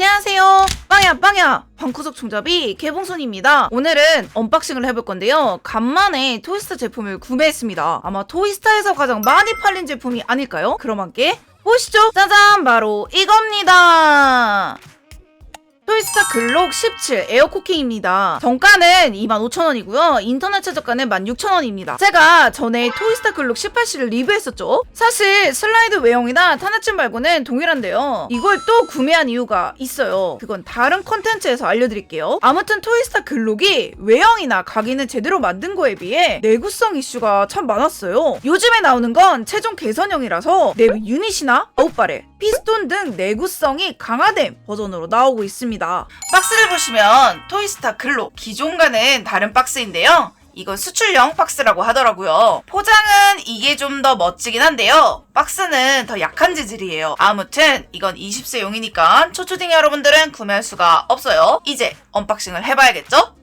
안녕하세요. 빵야 빵야 방구석 총잡이 개봉손입니다. 오늘은 언박싱을 해볼 건데요. 간만에 토이스타 제품을 구매했습니다. 아마 토이스타에서 가장 많이 팔린 제품이 아닐까요? 그럼 함께 보시죠. 짜잔 바로 이겁니다. 토이스타 글록 17 에어쿠킹입니다. 정가는 25,000원이고요. 인터넷 최저가는 16,000원입니다. 제가 전에 토이스타 글록 18C를 리뷰했었죠. 사실 슬라이드 외형이나 타넷쯤 말고는 동일한데요. 이걸 또 구매한 이유가 있어요. 그건 다른 컨텐츠에서 알려드릴게요. 아무튼 토이스타 글록이 외형이나 각인을 제대로 만든 거에 비해 내구성 이슈가 참 많았어요. 요즘에 나오는 건 최종 개선형이라서 내부 유닛이나 아웃바렐, 피스톤 등 내구성이 강화된 버전으로 나오고 있습니다. 박스를 보시면 토이스타 글록 기존과는 다른 박스인데요. 이건 수출용 박스라고 하더라고요. 포장은 이게 좀 더 멋지긴 한데요. 박스는 더 약한 재질이에요. 아무튼 이건 20세용이니까 초초딩 여러분들은 구매할 수가 없어요. 이제 언박싱을 해봐야겠죠?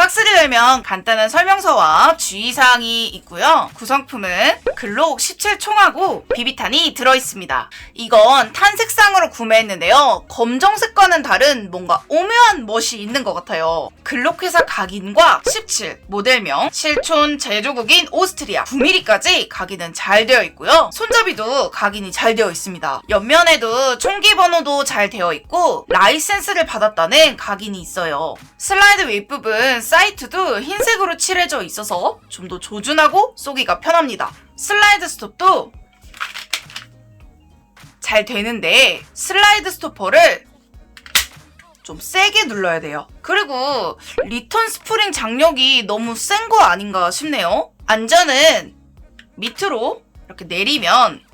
박스를 열면 간단한 설명서와 주의사항이 있고요. 구성품은 글록 17총하고 비비탄이 들어있습니다. 이건 탄색상으로 구매했는데요. 검정색과는 다른 뭔가 오묘한 멋이 있는 것 같아요. 글록 회사 각인과 17 모델명, 실촌 제조국인 오스트리아 9mm까지 각인은 잘 되어 있고요. 손잡이도 각인이 잘 되어 있습니다. 옆면에도 총기 번호도 잘 되어 있고 라이센스를 받았다는 각인이 있어요. 슬라이드 윗부분 사이트도 흰색으로 칠해져 있어서 좀 더 조준하고 쏘기가 편합니다. 슬라이드 스톱도 잘 되는데 슬라이드 스토퍼를 좀 세게 눌러야 돼요. 그리고 리턴 스프링 장력이 너무 센 거 아닌가 싶네요. 안전은 밑으로 이렇게 내리면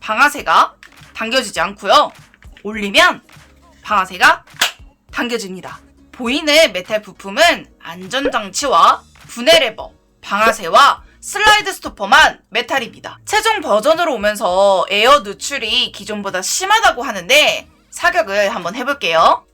방아쇠가 당겨지지 않고요. 올리면 방아쇠가 당겨집니다. 보이는 메탈 부품은 안전장치와 분해 레버, 방아쇠와 슬라이드 스토퍼만 메탈입니다. 최종 버전으로 오면서 에어 누출이 기존보다 심하다고 하는데 사격을 한번 해볼게요.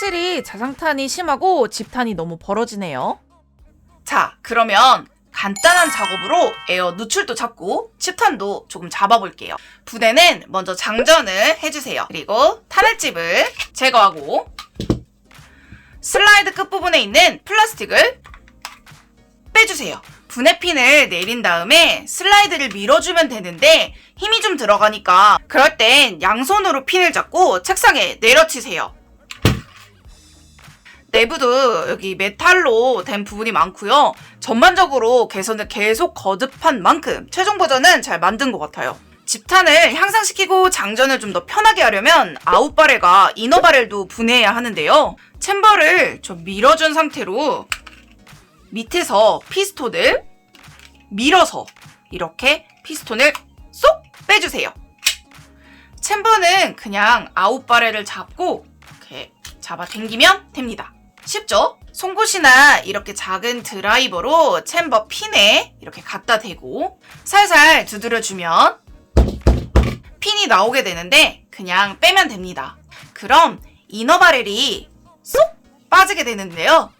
확실히 자상탄이 심하고 집탄이 너무 벌어지네요. 자, 그러면 간단한 작업으로 에어 누출도 잡고 집탄도 조금 잡아볼게요. 부대는 먼저 장전을 해주세요. 그리고 탄알집을 제거하고 슬라이드 끝부분에 있는 플라스틱을 빼주세요. 분해핀을 내린 다음에 슬라이드를 밀어주면 되는데 힘이 좀 들어가니까 그럴 땐 양손으로 핀을 잡고 책상에 내려치세요. 내부도 여기 메탈로 된 부분이 많고요. 전반적으로 개선을 계속 거듭한 만큼 최종 버전은 잘 만든 것 같아요. 집탄을 향상시키고 장전을 좀 더 편하게 하려면 아웃바렐과 이너바렐도 분해해야 하는데요. 챔버를 좀 밀어준 상태로 밑에서 피스톤을 밀어서 이렇게 피스톤을 쏙 빼주세요. 챔버는 그냥 아웃바렐을 잡고 이렇게 잡아 당기면 됩니다. 쉽죠? 송곳이나 이렇게 작은 드라이버로 챔버 핀에 이렇게 갖다 대고 살살 두드려주면 핀이 나오게 되는데 그냥 빼면 됩니다. 그럼 이너바렐이 쏙 빠지게 되는데요.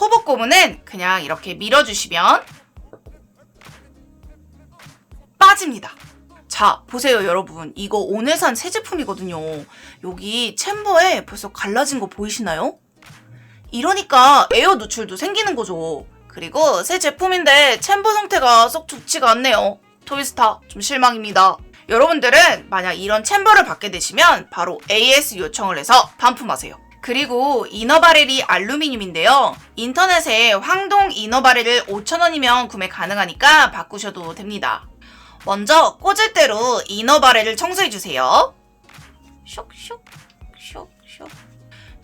호복 고무는 그냥 이렇게 밀어주시면 빠집니다. 자, 보세요, 여러분. 이거 오늘 산 새 제품이거든요. 여기 챔버에 벌써 갈라진 거 보이시나요? 이러니까 에어 노출도 생기는 거죠. 그리고 새 제품인데 챔버 상태가 썩 좋지가 않네요. 토이스타 좀 실망입니다. 여러분들은 만약 이런 챔버를 받게 되시면 바로 AS 요청을 해서 반품하세요. 그리고 이너바렐이 알루미늄인데요. 인터넷에 황동 이너바렐을 5,000원이면 구매 가능하니까 바꾸셔도 됩니다. 먼저 꽂을 대로 이너바렐을 청소해주세요. 쇽 쇽 쇽 쇽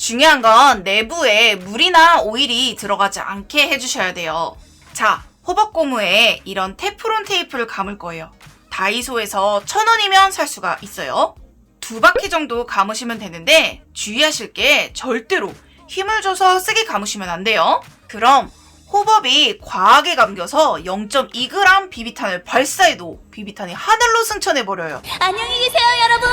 중요한 건 내부에 물이나 오일이 들어가지 않게 해주셔야 돼요. 자, 호박 고무에 이런 테프론 테이프를 감을 거예요. 다이소에서 천 원이면 살 수가 있어요. 두 바퀴 정도 감으시면 되는데 주의하실 게 절대로 힘을 줘서 세게 감으시면 안 돼요. 그럼 호법이 과하게 감겨서 0.2g 비비탄을 발사해도 비비탄이 하늘로 승천해버려요. 안녕히 계세요, 여러분.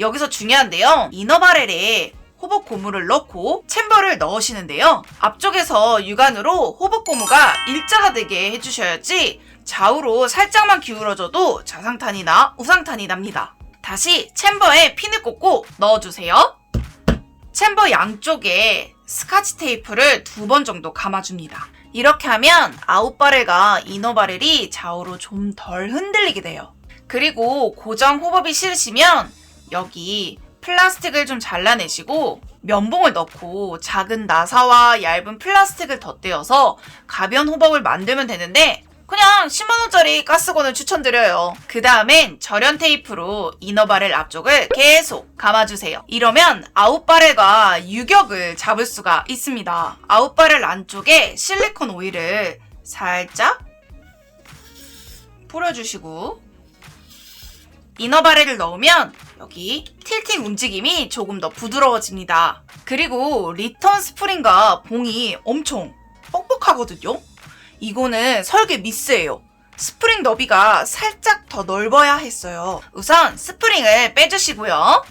여기서 중요한데요. 이너바렐에 호법 고무를 넣고 챔버를 넣으시는데요. 앞쪽에서 육안으로 호법 고무가 일자가 되게 해주셔야지 좌우로 살짝만 기울어져도 자상탄이나 우상탄이 납니다. 다시 챔버에 핀을 꽂고 넣어주세요. 챔버 양쪽에 스카치 테이프를 두 번 정도 감아줍니다. 이렇게 하면 아웃바렐과 이너바렐이 좌우로 좀 덜 흔들리게 돼요. 그리고 고정 호법이 싫으시면 여기 플라스틱을 좀 잘라내시고 면봉을 넣고 작은 나사와 얇은 플라스틱을 덧대어서 가변 호법을 만들면 되는데 그냥 10만원짜리 가스건을 추천드려요. 그 다음엔 절연 테이프로 이너바렐 앞쪽을 계속 감아주세요. 이러면 아웃바렐과 유격을 잡을 수가 있습니다. 아웃바렐 안쪽에 실리콘 오일을 살짝 뿌려주시고 이너바렐을 넣으면 여기 틸팅 움직임이 조금 더 부드러워집니다. 그리고 리턴 스프링과 봉이 엄청 뻑뻑하거든요. 이거는 설계 미스예요. 스프링 너비가 살짝 더 넓어야 했어요. 우선 스프링을 빼주시고요.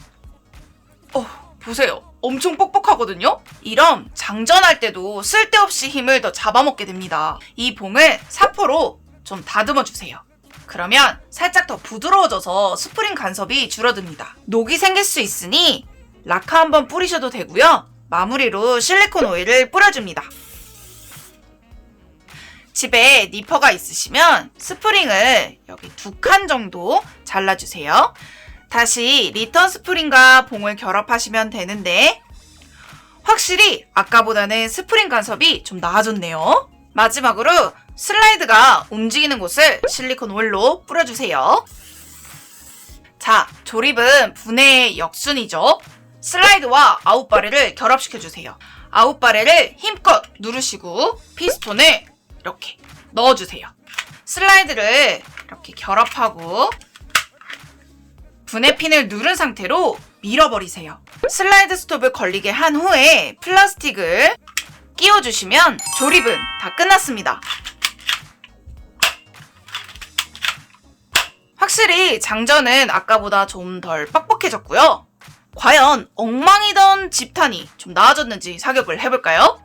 어, 보세요. 엄청 뻑뻑하거든요? 이럼 장전할 때도 쓸데없이 힘을 더 잡아먹게 됩니다. 이 봉을 사포로 좀 다듬어 주세요. 그러면 살짝 더 부드러워져서 스프링 간섭이 줄어듭니다. 녹이 생길 수 있으니 라카 한번 뿌리셔도 되고요. 마무리로 실리콘 오일을 뿌려줍니다. 집에 니퍼가 있으시면 스프링을 여기 두 칸 정도 잘라주세요. 다시 리턴 스프링과 봉을 결합하시면 되는데 확실히 아까보다는 스프링 간섭이 좀 나아졌네요. 마지막으로 슬라이드가 움직이는 곳을 실리콘 오일로 뿌려주세요. 자, 조립은 분해의 역순이죠. 슬라이드와 아웃바렐을 결합시켜주세요. 아웃바렐을 힘껏 누르시고 피스톤을 이렇게 넣어주세요. 슬라이드를 이렇게 결합하고 분해핀을 누른 상태로 밀어버리세요. 슬라이드 스톱을 걸리게 한 후에 플라스틱을 끼워주시면 조립은 다 끝났습니다. 확실히 장전은 아까보다 좀 덜 빡빡해졌고요. 과연 엉망이던 집탄이 좀 나아졌는지 사격을 해볼까요?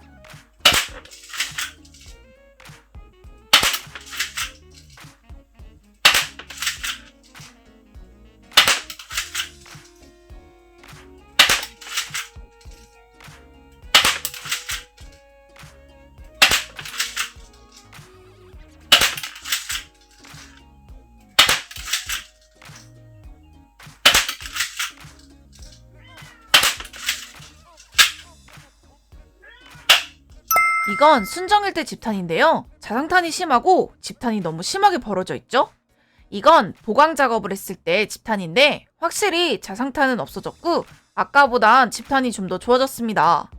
이건 순정일대 집탄인데요. 자상탄이 심하고 집탄이 너무 심하게 벌어져 있죠? 이건 보강 작업을 했을 때 집탄인데 확실히 자상탄은 없어졌고 아까보단 집탄이 좀 더 좋아졌습니다.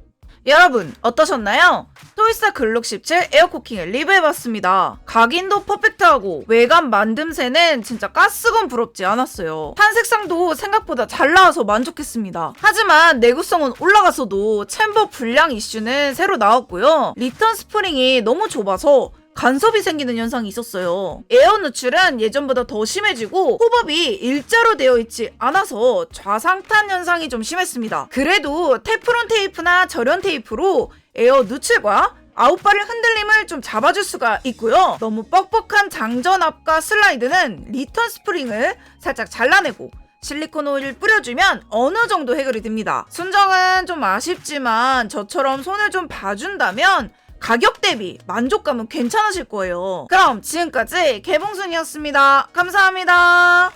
여러분 어떠셨나요? 토이스타 글록 17 에어쿠킹을 리뷰해봤습니다. 각인도 퍼펙트하고 외관 만듦새는 진짜 가스건 부럽지 않았어요. 탄색상도 생각보다 잘 나와서 만족했습니다. 하지만 내구성은 올라가서도 챔버 불량 이슈는 새로 나왔고요. 리턴 스프링이 너무 좁아서 간섭이 생기는 현상이 있었어요. 에어 누출은 예전보다 더 심해지고 호법이 일자로 되어 있지 않아서 좌상탄 현상이 좀 심했습니다. 그래도 테프론 테이프나 절연 테이프로 에어 누출과 아웃바를 흔들림을 좀 잡아줄 수가 있고요. 너무 뻑뻑한 장전 앞과 슬라이드는 리턴 스프링을 살짝 잘라내고 실리콘 오일을 뿌려주면 어느 정도 해결이 됩니다. 순정은 좀 아쉽지만 저처럼 손을 좀 봐준다면 가격 대비 만족감은 괜찮으실 거예요. 그럼 지금까지 개봉순이었습니다. 감사합니다.